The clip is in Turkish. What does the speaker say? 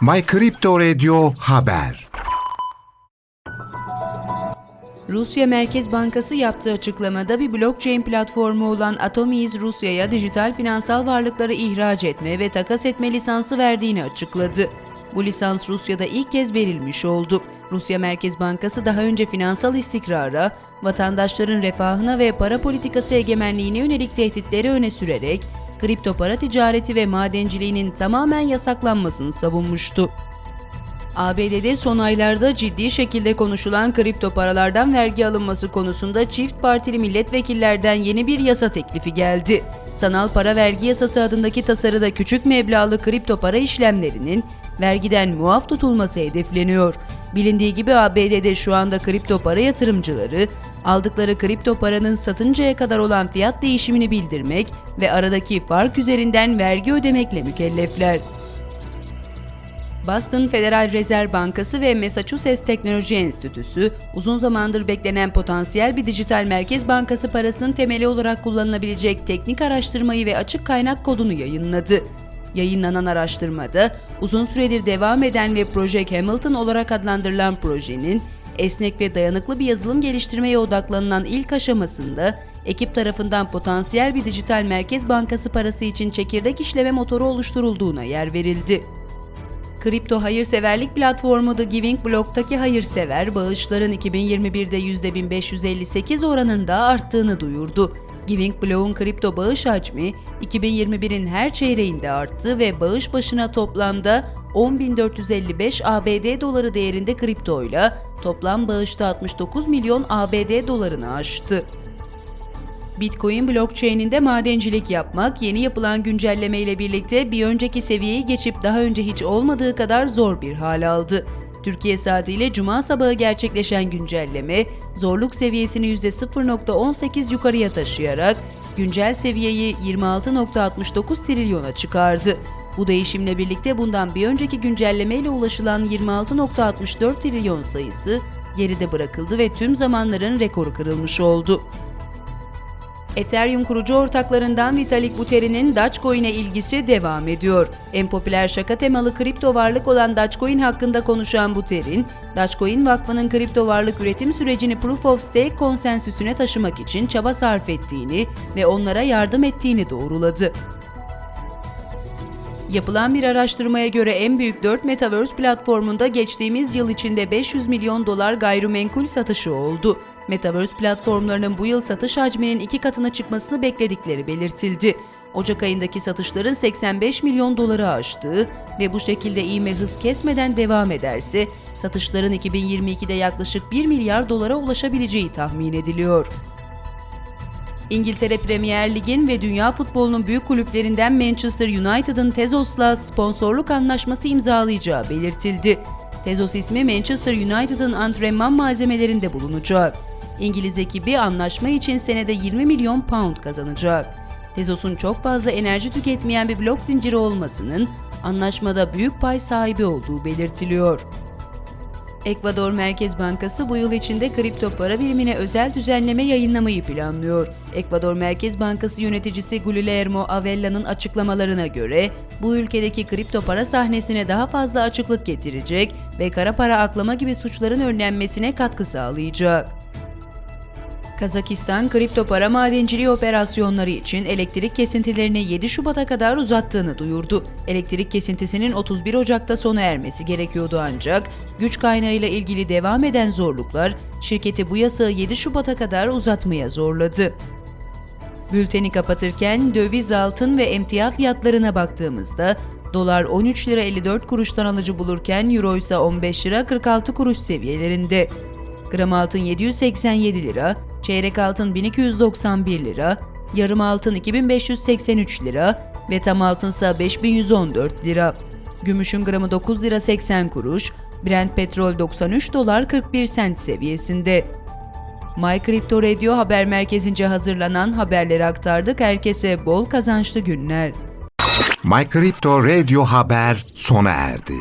My Crypto Radio Haber Rusya Merkez Bankası yaptığı açıklamada bir blockchain platformu olan Atomiz Rusya'ya dijital finansal varlıkları ihraç etme ve takas etme lisansı verdiğini açıkladı. Bu lisans Rusya'da ilk kez verilmiş oldu. Rusya Merkez Bankası daha önce finansal istikrara, vatandaşların refahına ve para politikası egemenliğine yönelik tehditleri öne sürerek kripto para ticareti ve madenciliğinin tamamen yasaklanmasını savunmuştu. ABD'de son aylarda ciddi şekilde konuşulan kripto paralardan vergi alınması konusunda çift partili milletvekillerden yeni bir yasa teklifi geldi. Sanal para vergi yasası adındaki tasarıda küçük meblağlı kripto para işlemlerinin vergiden muaf tutulması hedefleniyor. Bilindiği gibi ABD'de şu anda kripto para yatırımcıları aldıkları kripto paranın satıncaya kadar olan fiyat değişimini bildirmek ve aradaki fark üzerinden vergi ödemekle mükellefler. Boston Federal Rezerv Bankası ve Massachusetts Teknoloji Enstitüsü, uzun zamandır beklenen potansiyel bir dijital merkez bankası parasının temeli olarak kullanılabilecek teknik araştırmayı ve açık kaynak kodunu yayınladı. Yayınlanan araştırmada, uzun süredir devam eden ve Project Hamilton olarak adlandırılan projenin, esnek ve dayanıklı bir yazılım geliştirmeye odaklanılan ilk aşamasında, ekip tarafından potansiyel bir dijital merkez bankası parası için çekirdek işleme motoru oluşturulduğuna yer verildi. Kripto hayırseverlik platformu The Giving Block'taki hayırsever bağışların 2021'de %1558 oranında arttığını duyurdu. Giving Block'un kripto bağış hacmi 2021'in her çeyreğinde arttı ve bağış başına toplamda 10.455 ABD doları değerinde kriptoyla toplam bağışta 69 milyon ABD dolarını aştı. Bitcoin blockchain'inde madencilik yapmak yeni yapılan güncelleme ile birlikte bir önceki seviyeyi geçip daha önce hiç olmadığı kadar zor bir hal aldı. Türkiye saatiyle cuma sabahı gerçekleşen güncelleme zorluk seviyesini %0.18 yukarıya taşıyarak güncel seviyeyi 26.69 trilyona çıkardı. Bu değişimle birlikte bundan bir önceki güncellemeyle ulaşılan 26.64 trilyon sayısı geride bırakıldı ve tüm zamanların rekoru kırılmış oldu. Ethereum kurucu ortaklarından Vitalik Buterin'in Dogecoin'e ilgisi devam ediyor. En popüler şaka temalı kripto varlık olan Dogecoin hakkında konuşan Buterin, Dogecoin Vakfı'nın kripto varlık üretim sürecini Proof of Stake konsensüsüne taşımak için çaba sarf ettiğini ve onlara yardım ettiğini doğruladı. Yapılan bir araştırmaya göre en büyük 4 Metaverse platformunda geçtiğimiz yıl içinde 500 milyon dolar gayrimenkul satışı oldu. Metaverse platformlarının bu yıl satış hacminin iki katına çıkmasını bekledikleri belirtildi. Ocak ayındaki satışların 85 milyon doları aştığı ve bu şekilde iğme hız kesmeden devam ederse satışların 2022'de yaklaşık 1 milyar dolara ulaşabileceği tahmin ediliyor. İngiltere Premier Lig'in ve dünya futbolunun büyük kulüplerinden Manchester United'ın Tezos'la sponsorluk anlaşması imzalayacağı belirtildi. Tezos ismi Manchester United'ın antrenman malzemelerinde bulunacak. İngiliz ekibi anlaşma için senede 20 milyon pound kazanacak. Tezos'un çok fazla enerji tüketmeyen bir blok zinciri olmasının anlaşmada büyük pay sahibi olduğu belirtiliyor. Ekvador Merkez Bankası bu yıl içinde kripto para birimine özel düzenleme yayınlamayı planlıyor. Ekvador Merkez Bankası yöneticisi Guillermo Avella'nın açıklamalarına göre bu ülkedeki kripto para sahnesine daha fazla açıklık getirecek ve kara para aklama gibi suçların önlenmesine katkı sağlayacak. Kazakistan kripto para madenciliği operasyonları için elektrik kesintilerini 7 Şubat'a kadar uzattığını duyurdu. Elektrik kesintisinin 31 Ocak'ta sona ermesi gerekiyordu ancak güç kaynağıyla ilgili devam eden zorluklar şirketi bu yasağı 7 Şubat'a kadar uzatmaya zorladı. Bülteni kapatırken döviz altın ve emtia fiyatlarına baktığımızda dolar 13 lira 54 kuruştan alıcı bulurken euro ise 15 lira 46 kuruş seviyelerinde. Gram altın 787 lira, çeyrek altın 1291 lira, yarım altın 2583 lira ve tam altınsa 5114 lira. Gümüşün gramı 9 lira 80 kuruş, Brent petrol 93 dolar 41 sent seviyesinde. My Crypto Radio haber merkezince hazırlanan haberleri aktardık. Herkese bol kazançlı günler. My Crypto Radio Haber sona erdi.